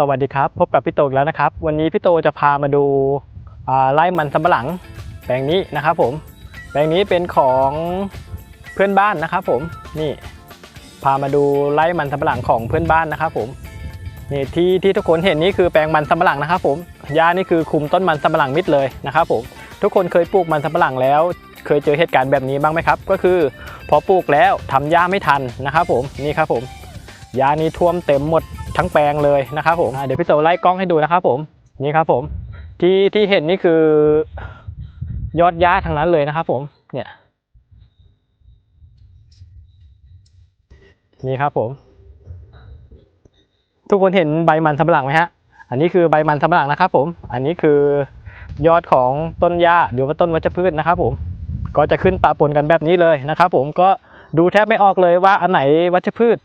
สวัสดีครับพบกับพี่โตอีกแล้วนะครับ วันนี้พี่โตจะพามาดูไร่มันสำปะหลัง แปลงนี้นะครับผม แปลงนี้เป็นของเพื่อนบ้านนะครับผมนี่ พามาดูไร่มันสำปะหลังของเพื่อนบ้านนะครับผมนี่ที่ที่ทุกคนเห็นนี่คือแปลงมันสำปะหลังนะครับผมหญ้านี่คือคุมต้นมันสำปะหลังมิดเลยนะครับผมทุกคนเคยปลูกมันสำปะหลังแล้ว เคยเจอเหตุการณ์แบบนี้บ้างไหมครับ ก็คือพอปลูกแล้วทำหญ้าไม่ทันนะครับผมนี่ครับผม หญ้านี่ท่วมเต็มหมดทั้งแปลงเลยนะครับผมเดี๋ยวพี่โตไล่กล้องให้ดูนะครับผมนี่ครับผมที่ที่เห็นนี่คือยอดหญ้าทั้งนั้นเลยนะครับผมเนี่ยนี่ครับผม ทุกคนเห็นใบมันสำปะหลังไหมฮะ อันนี้คือใบมันสำปะหลังนะครับผม อันนี้คือยอดของต้นหญ้าหรือว่าต้นวัชพืชนะครับผมก็จะขึ้นปะปนกันแบบนี้เลยนะครับผมก็ดูแทบไม่ออกเลยว่าอันไหนวัชพืช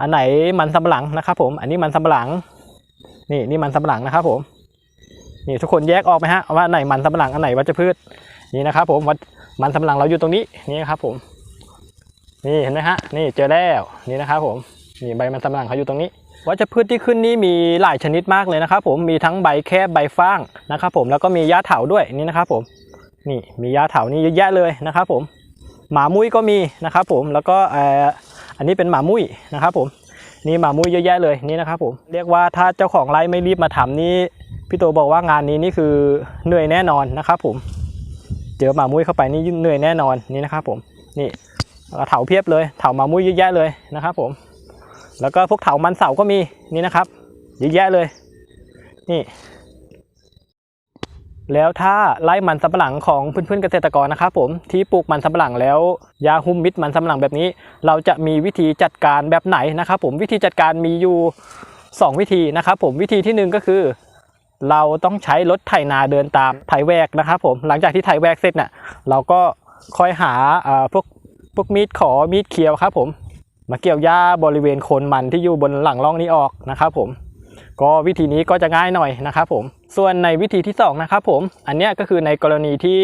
อันไหนมันสำปะหลังนะครับผม อันนี้มันสำปะหลัง นี่นี่มันสำปะหลังนะครับผม นี่ทุกคนแยกออกไหมฮะว่าอันไหนมันสำปะหลังอันไหนวัชพืช นี่นะครับผมวัดมันสำปะหลังเราอยู่ตรงนี้นี่ครับผม นี่เห็นไหมฮะ นี่เจอแล้วนี่นะครับผม นี่ใบมันสำปะหลังเขาอยู่ตรงนี้วัชพืชที่ขึ้นนี่มีหลายชนิดมากเลยนะครับผมมีทั้งใบแคบใบฟ้างนะครับผมแล้วก็มีหญ้าเถาด้วยนี่นะครับผม นี่มีหญ้าเถานี่เยอะแยะเลยนะครับผม หมามุ้ยก็มีนะครับผมแล้วก็เอันนี้เป็นหมามุ้ยนะครับผมนี่หมามุ้ยเยอะแยะเลยนี่นะครับผมเรียกว่าถ้าเจ้าของไร่ไม่รีบมาทำนี่พี่โตบอกว่างานนี้นี่คือเหนื่อยแน่นอนนะครับผมเจอหมามุ้ยเข้าไปนี่เหนื่อยแน่นอนนี่นะครับผมนี่แล้วเถาเพียบเลยเถาหมามุ้ยเยอะแยะเลยนะครับผมแล้วก็พวกเถามันเสาก็มีนี่นะครับเยอะแยะเลยนี่ แล้วถ้าไล่มันสำปะหลังของเพื่อนๆเกษตรกรนะครับผมที่ปลูกมันสำปะหลังแล้วยาหุ้มมิดมันสำปะหลังแบบนี้ เราจะมีวิธีจัดการแบบไหนนะครับผมวิธีจัดการมีอยู่ 2 วิธีนะครับผมวิธีที่หนึ่งก็คือ เราต้องใช้รถไถนาเดินตามไถแวกนะครับผมหลังจากที่ไถแวกเสร็จเนี่ยเราก็ค่อยหาอ่าพวกพวกมีดขอมีดเคียวครับผมมาเกี่ยวหญ้าบริเวณโคนมันที่อยู่บนหลังร่องนี้ออกนะครับผมก็วิธีนี้ก็จะง่ายหน่อยนะครับผม ส่วนในวิธีที่2นะครับผมอันนี้ก็คือในกรณีที่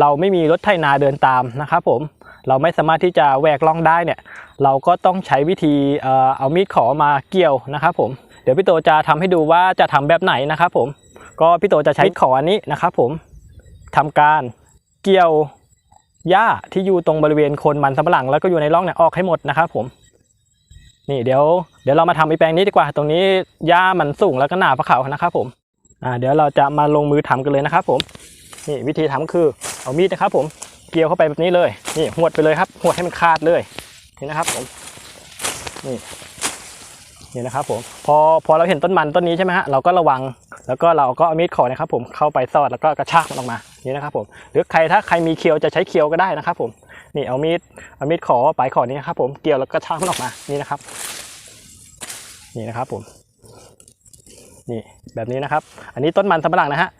เราไม่มีรถไถนาเดินตามนะครับผมเราไม่สามารถที่จะแหวกล่องได้เนี่ยเราก็ต้องใช้วิธีเอามีดขอมาเกี่ยวนะครับผมเดี๋ยวพี่โตจะทำให้ดูว่าจะทำแบบไหนนะครับผมก็พี่โตจะใช้มีดขออันนี้นะครับผมทำการเกี่ยวหญ้าที่อยู่ตรงบริเวณคนมันสำปะหลัง แล้วก็อยู่ในร่องเนี่ยออกให้หมดนะครับผมนี่เดี๋ยวเดี๋ยวเรามาทำอีแปลงนี้ดีกว่า ตรงนี้หญ้ามันสูงแล้วก็หนาพะเขานะครับผม อ่าเดี๋ยวเราจะมาลงมือทำกันเลยนะครับ ผมนี่วิธีทำคือเอามีดนะครับ ผมเกี่ยวเข้าไปแบบนี้เลยนี่หวดไปเลยครับหวดให้มันขาดเลยนี่นะครับผมนี่นี่นะครับผมพอพอเราเห็นต้นมันต้นนี้ใช่ไหมฮะเราก็ระวังแล้วก็เราก็เอามีดขอนะครับผมเข้าไปสอดแล้วก็กระชากมันออกมานี่นะครับผมหรือใครถ้าใครมีเคียวจะใช้เคียวก็ได้นะครับ ผมนี่เอามีดเอามีดขอปลายขอนี้นะครับผมเกี่ยวแล้วก็ชากมันออกมานี่นะครับ นี่นะครับผม นี่แบบนี้นะครับ อันนี้ต้นมันสำปะหลังนะฮะ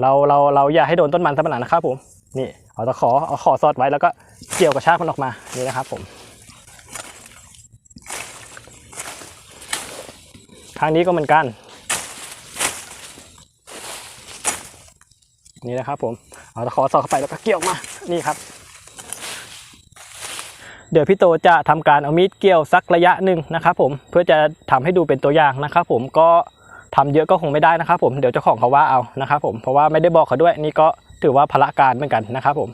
เราเราเราอย่าให้โดนต้นมันสำปะหลังนะครับผมนี่เอาตะขอเอาขอสอดไว้แล้วก็เกี่ยวกระชากมันออกมานี่นะครับผมทางนี้ก็เหมือนกัน นี่นะครับผมเอาตะขอสอดเข้าไปแล้วก็เกี่ยวมานี่ครับ เดี๋ยวพี่โตจะทำการเอามีดเกี่ยวสักระยะหนึ่งนะครับผมเพื่อจะทำให้ดูเป็นตัวอย่างนะครับผมก็ ทำเยอะก็คงไม่ได้นะครับผมเดี๋ยวเจ้าของเขาว่าเอานะครับผมเพราะว่าไม่ได้บอกเขาด้วยนี่ก็ถือว่าพละการเหมือนกันนะครับผม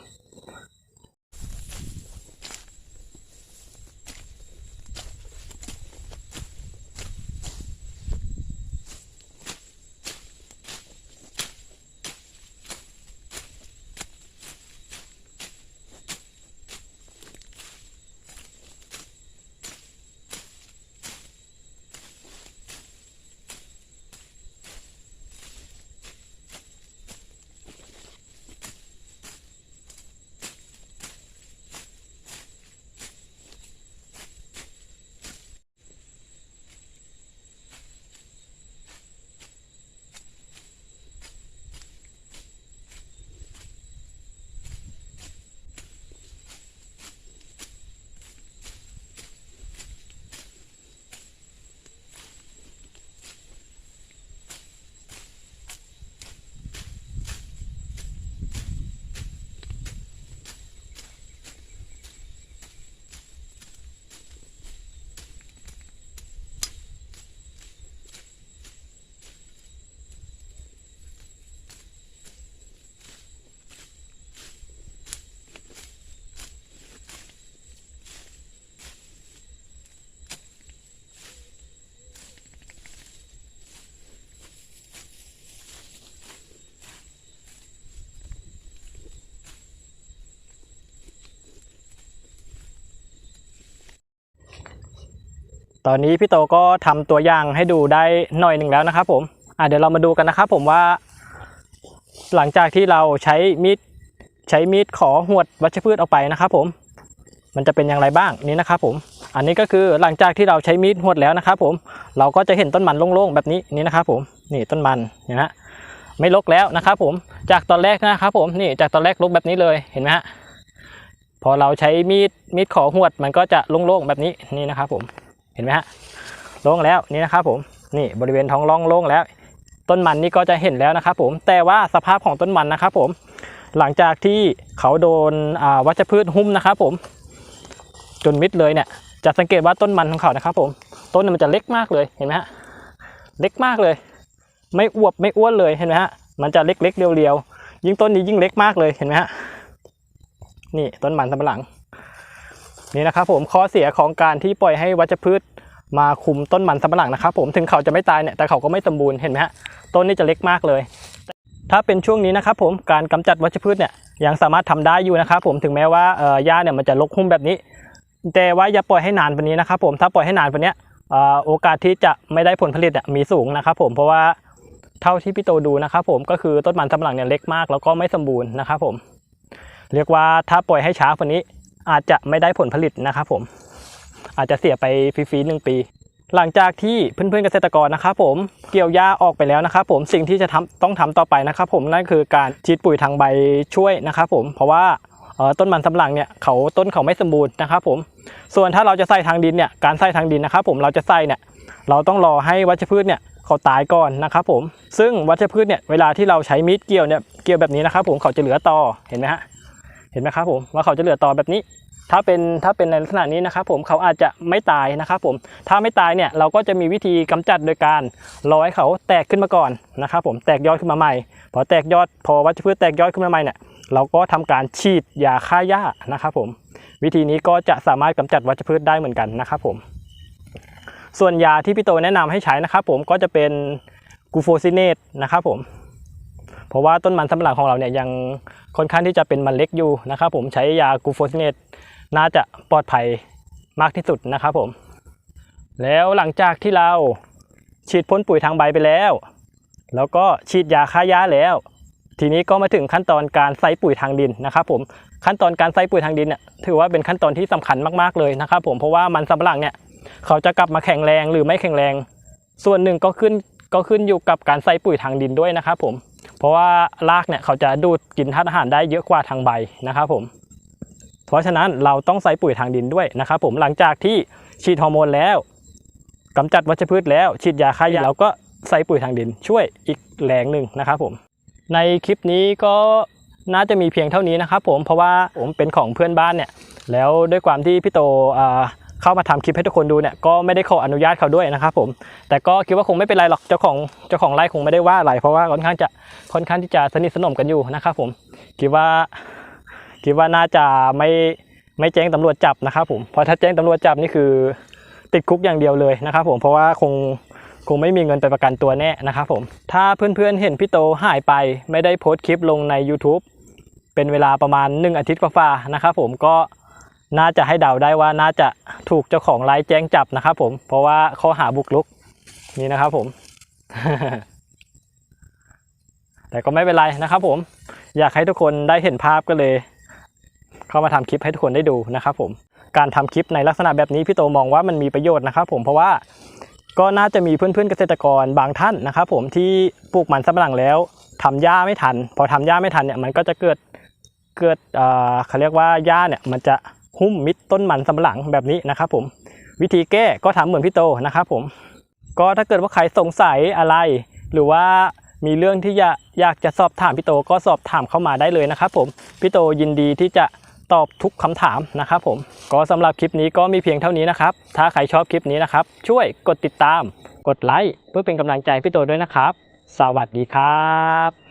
ตอนนี้พี่โตก็ทำตัวอย่างให้ดูได้หน่อยหนึ่งแล้วนะครับผมอะเดี๋ยวเรามาดูกันนะครับผมว่า หลังจากที่เราใช้มีดใช้มีดขอหวดวัชพืชออกไปนะครับผม มันจะเป็นอย่างไรบ้างนี่นะครับผม อันนี้ก็คือหลังจากที่เราใช้มีดหวดแล้วนะครับผม เราก็จะเห็นต้นมันโล่งๆแบบนี้นี่นะครับผมนี่ต้นมันเห็นไหมฮะไม่รกแล้วนะครับผมจากตอนแรกนะครับผมนี่จากตอนแรกรกแบบนี้เลยเห็นไหมฮะพอเราใช้มีดมีดขอหวดมันก็จะโล่งๆแบบนี้นี่นะครับผม เห็นไหมฮะโล่งแล้วนี่นะครับผมนี่บริเวณท้องร่องโล่งแล้ว ต้นมันนี่ก็จะเห็นแล้วนะครับผมแต่ว่าสภาพของต้นมันนะครับผมหลังจากที่เขาโดนวัชพืชหุ้มนะครับผมจนมิดเลยเนี่ยจะสังเกตว่าต้นมันของเขานะครับผมต้นมันจะเล็กมากเลยเห็นไหมฮะเล็กมากเลย ไม่อวบไม่อ้วนเลยเห็นไหมฮะมันจะเล็กๆเรียวๆยิ่งต้นนี้ยิ่งเล็กมากเลยเห็นไหมฮะนี่ต้นมันสำปะหลัง นี่นะครับผมข้อเสียของการที่ปล่อยให้วัชพืชมาคุมต้นมันสำปะหลังนะครับผมถึงเขาจะไม่ตายเนี่ยแต่เขาก็ไม่สมบูรณ์เห็นไหมฮะต้นนี้จะเล็กมากเลย ถ้าเป็นช่วงนี้นะครับผมการกำจัดวัชพืชเนี่ยยังสามารถทำได้อยู่นะครับผมถึงแม้ว่าเอ่อหญ้าเนี่ยมันจะรกหุ้มแบบนี้ แต่ว่าอย่าปล่อยให้นานว่านี้นะครับผมถ้าปล่อยให้นานว่านี้โอกาสที่จะไม่ได้ผลผลิตมีสูงนะครับผมเพราะว่าเท่าที่พี่โตดูนะครับผมก็คือต้นมันสำปะหลังเนี่ยเล็กมากแล้วก็ไม่สมบูรณ์นะครับผมเรียกว่าถ้าปล่อยให้ช้ากว่านี้ อาจจะไม่ได้ผลผลิตนะครับผม อาจจะเสียไปฟรีๆหนึ่งปี หลังจากที่เพื่อนๆเกษตรกรนะครับผมเกี่ยวหญ้าออกไปแล้วนะครับผมสิ่งที่จะทำต้องทำต่อไปนะครับผมนั่นคือการฉีดปุ๋ยทางใบช่วยนะครับผมเพราะว่าต้นมันสำหลังเนี่ยเขาต้นเขาไม่สมบูรณ์นะครับผมส่วนถ้าเราจะใส่ทางดินเนี่ยการใส่ทางดินนะครับผมเราจะใส่เนี่ยเราต้องรอให้วัชพืชเนี่ยเขาตายก่อนนะครับผมซึ่งวัชพืชเนี่ยเวลาที่เราใช้มีดเกี่ยวเนี่ยเกี่ยวแบบนี้นะครับผมเขาจะเหลือตอเห็นไหมฮะ เห็นไหมครับผมว่าเขาจะเหลือต่อแบบนี้ ถ้าเป็นถ้าเป็นในลักษณะนี้นะครับผมเขาอาจจะไม่ตายนะครับผมถ้าไม่ตายเนี่ยเราก็จะมีวิธีกำจัดโดยการรอให้เขาแตกขึ้นมาก่อนนะครับผมแตกยอดขึ้นมาใหม่ พอแตกยอดพอวัชพืชแตกยอดขึ้นมาใหม่เนี่ยเราก็ทำการฉีดยาฆ่าหญ้านะครับผมวิธีนี้ก็จะสามารถกำจัดวัชพืชได้เหมือนกันนะครับผมส่วนยาที่พี่โตแนะนำให้ใช้นะครับผมก็จะเป็นกูโฟซิเนตนะครับผม เพราะว่าต้นมันสำปะหลังของเราเนี่ยยังค่อนข้างที่จะเป็นมันเล็กอยู่นะครับผมใช้ยากูโฟซิเนตน่าจะปลอดภัยมากที่สุดนะครับผม แล้วหลังจากที่เราฉีดพ่นปุ๋ยทางใบไปแล้ว แล้วก็ฉีดยาฆ่าหญ้าแล้ว ทีนี้ก็มาถึงขั้นตอนการใส่ปุ๋ยทางดินนะครับผมขั้นตอนการใส่ปุ๋ยทางดินเนี่ยถือว่าเป็นขั้นตอนที่สำคัญมากๆเลยนะครับผมเพราะว่ามันสำปะหลังเนี่ยเขาจะกลับมาแข็งแรงหรือไม่แข็งแรง ส่วนหนึ่งก็ขึ้นก็ขึ้นอยู่กับการใส่ปุ๋ยทางดินด้วยนะครับผม เพราะว่ารากเนี่ยเขาจะดูดกินธาตุอาหารได้เยอะกว่าทางใบนะครับผม เพราะฉะนั้นเราต้องใส่ปุ๋ยทางดินด้วยนะครับผมหลังจากที่ฉีดฮอร์โมนแล้วกำจัดวัชพืชแล้วฉีดยาฆ่าหญ้าเราก็ใส่ปุ๋ยทางดินช่วยอีกแรงหนึ่งนะครับผม ในคลิปนี้ก็น่าจะมีเพียงเท่านี้นะครับผมเพราะว่าผมเป็นของเพื่อนบ้านเนี่ยแล้วด้วยความที่พี่โตอ่า เข้ามาทำคลิปให้ทุกคนดูเนี่ยก็ไม่ได้ขออนุญาตเขาด้วยนะครับผมแต่ก็คิดว่าคงไม่เป็นไรหรอกเจ้าของเจ้าของไร่คงไม่ได้ว่าอะไรเพราะว่าค่อนข้างจะค่อนข้างที่จะสนิทสนมกันอยู่นะครับผมคิดว่าคิดว่าน่าจะไม่ไม่แจ้งตำรวจจับนะครับผมเพราะถ้าแจ้งตำรวจจับนี่คือ ติดคุกอย่างเดียวเลยนะครับผมเพราะว่าคงคงไม่มีเงินไปประกันตัวแน่นะครับผม ถ้าเพื่อนๆเห็นพี่โตหายไป ไม่ได้โพสต์คลิปลงใน YouTube เป็นเวลาประมาณ 1 อาทิตย์กว่าๆนะครับผมก็ น่าจะให้เดาได้ว่าน่าจะถูกเจ้าของไลฟ์แจ้งจับนะครับผมเพราะว่าข้อหาบุกรุกนี่นะครับผม แต่ก็ไม่เป็นไรนะครับผม อยากให้ทุกคนได้เห็นภาพก็เลย เข้ามาทำคลิปให้ทุกคนได้ดูนะครับผมการทำคลิปในลักษณะแบบนี้พี่โตมองว่ามันมีประโยชน์นะครับผมเพราะว่าก็น่าจะมีเพื่อนๆเกษตรกรบางท่านนะครับผมที่ปลูกมันสำปะหลังแล้วทำหญ้าไม่ทัน พอทำหญ้าไม่ทันเนี่ยมันก็จะเกิดเกิดอ่อเขาเรียกว่าหญ้าเนี่ยมันจะ หุ้มมิดต้นมันสำหลังแบบนี้นะครับผมวิธีแก้ก็ทำเหมือนพี่โตนะครับผมก็ถ้าเกิดว่าใครสงสัยอะไร หรือว่ามีเรื่องที่อยากอยากจะสอบถามพี่โตก็สอบถามเข้ามาได้เลยนะครับผมพี่โตยินดีที่จะตอบทุกคำถามนะครับผมก็สำหรับคลิปนี้ก็มีเพียงเท่านี้นะครับ ถ้าใครชอบคลิปนี้นะครับ ช่วยกดติดตาม กดไลค์เพื่อเป็นกำลังใจพี่โตด้วยนะครับ สวัสดีครับ